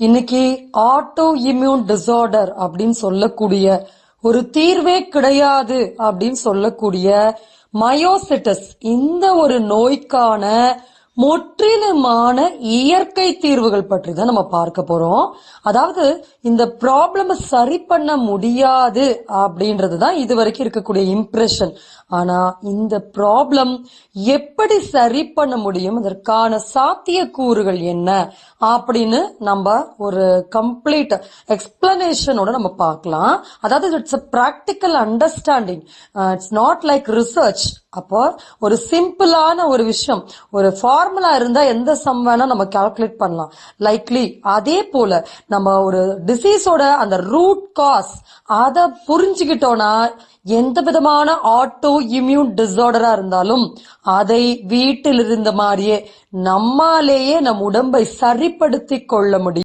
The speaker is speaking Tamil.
இன்னைக்கு ஆட்டோ இம்யூன் டிசார்டர் அப்படின்னு சொல்லக்கூடிய ஒரு தீர்வே கிடையாது அப்படின்னு சொல்லக்கூடிய மயோசிட்டஸ் இந்த ஒரு நோய்க்கான முற்றிலுமான இயற்கை தீர்வுகள் பற்றி தான் நம்ம பார்க்க போறோம். அதாவது இந்த ப்ராப்ளம் சரி பண்ண முடியாது அப்படின்றது தான் இது வரைக்கும் இருக்கக்கூடிய இம்ப்ரெஷன் ஆனா இந்த ப்ராப்ளம் எப்படி சரி பண்ண முடியும்? அதற்கான சாத்தியக்கூறுகள் என்ன? அப்படின்னு நம்ம ஒரு கம்ப்ளீட் எக்ஸ்பிளனேஷனோட நம்ம பார்க்கலாம். அதாவது it's a practical understanding it's not like research அப்போ ஒரு சிம்பிளான ஒரு விஷயம் ஒரு ஃபார்முலா இருந்தா எந்த சம் வேணா நம்ம கால்குலேட் பண்ணலாம். லைக்லி அதே போல நம்ம ஒரு டிசீஸோட அந்த ரூட் காஸ் அதை புரிஞ்சுக்கிட்டோம்னா எந்த விதமான ஆட்டோ இம்யூன் டிசார்டரா இருந்தாலும் அதை வீட்டில் இருந்த மாதிரியே நம்மாலேயே நம் உடம்பை சரிப்படுத்தி கொள்ள முடியும்.